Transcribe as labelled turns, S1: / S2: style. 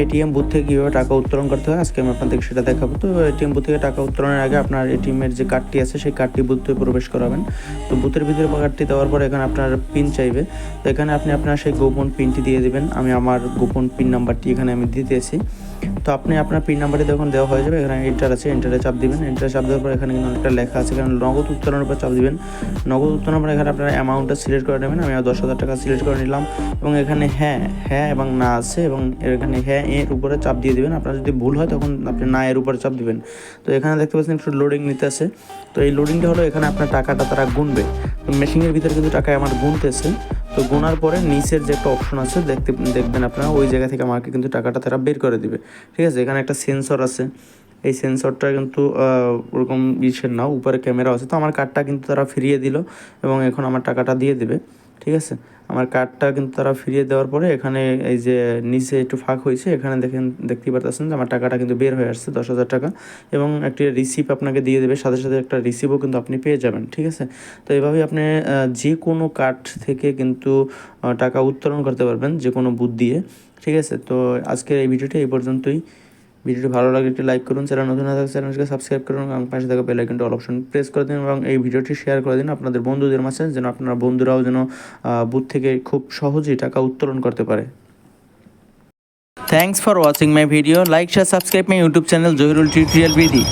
S1: ATM booth থেকে কীভাবে টাকা উত্তোলন করতে হয়, আজকে আমি আপনাদেরকে সেটা দেখাবো। তো এটিএম বুথ থেকে টাকা উত্তোলনের আগে আপনার এটিএমের যে কার্ডটি আছে, সেই কার্ডটি বুথে প্রবেশ করাবেন। তো বুথের ভিতরে কার্ডটি দেওয়ার পর এখানে আপনার পিন চাইবে। তো এখানে আপনি আপনার সেই গোপন পিনটি দিয়ে দেবেন। আমি আমার গোপন পিন নাম্বারটি এখানে আমি দিতেছি। তো আপনি আপনার পিন নাম্বারটি যখন দেওয়া হয়ে যাবে, এখানে এন্টার আছে এন্টারে চাপ দিবেন। এন্টারে চাপ দেওয়ার পর এখানে কিন্তু অনেকটা লেখা আছে। এখানে নগদ উত্তোলনের উপর চাপ দিবেন। নগদ উত্তোলনের পর এখানে আপনার অ্যামাউন্টটা সিলেক্ট করে নেবেন। আমি দশ হাজার টাকা সিলেক্ট করে নিলাম। এবং এখানে হ্যাঁ হ্যাঁ এবং না আছে এবং এখানে হ্যাঁ এর উপরে চাপ দিয়ে দিবেন। আপনার যদি ভুল হয় তখন আপনি না এর উপরে চাপ দিবেন। তো এখানে দেখতে পাচ্ছেন একটু লোডিং নিতে আছে। তো এই লোডিংটা হলো এখানে আপনার টাকাটা তারা গুনবে। তো মেশিনের ভিতরে কিন্তু টাকা আমার গুনতেছে। তো গোনার পরে নিচের যে একটা অপশন আছে, দেখতে, দেখবেন আপনারা, ওই জায়গা থেকে আমাকে কিন্তু টাকাটা তারা বের করে দিবে। ঠিক আছে? এখানে একটা সেন্সর আছে। এই সেন্সরটা কিন্তু ওরকম ইসের না, উপরে ক্যামেরা আছে। তো আমার কার্ডটা কিন্তু তারা ফিরিয়ে দিল এবং এখন আমার টাকাটা দিয়ে দেবে। ঠিক আছে? আমার কার্ডটা কিন্তু তারা ফিরিয়ে দেওয়ার পরে এখানে এই যে নিচে একটু ফাঁক হয়েছে, এখানে দেখেন, দেখতেই পারতেছেন যে আমার টাকাটা কিন্তু বের হয়ে আসছে দশ হাজার টাকা এবং একটি রিসিপ আপনাকে দিয়ে দেবে, সাথে সাথে একটা রিসিপ্টও কিন্তু আপনি পেয়ে যাবেন, ঠিক আছে? তো এভাবেই আপনি যে কোনো কার্ড থেকে কিন্তু টাকা উত্তোলন করতে পারবেন, যে কোনো বুথ দিয়ে, ঠিক আছে? তো আজকের এই ভিডিওটি এই পর্যন্তই। ভিডিওটি ভালো লাগে, একটি লাইক করুন চ্যানেল নতুন না থাকে চ্যানেলটিকে সাবস্ক্রাইব করুন এবং পাশে থাকা বেল আইকনটি অল অপশন প্রেস করে দিন এবং এই ভিডিওটি শেয়ার করে দিন আপনাদের বন্ধুদের মাঝে, যেন আপনার বন্ধুরাও যেন বুথ থেকে খুব সহজেই টাকা উত্তোলন করতে পারে। Thanks for watching my video like share subscribe my YouTube channel Zahirul tutorial BD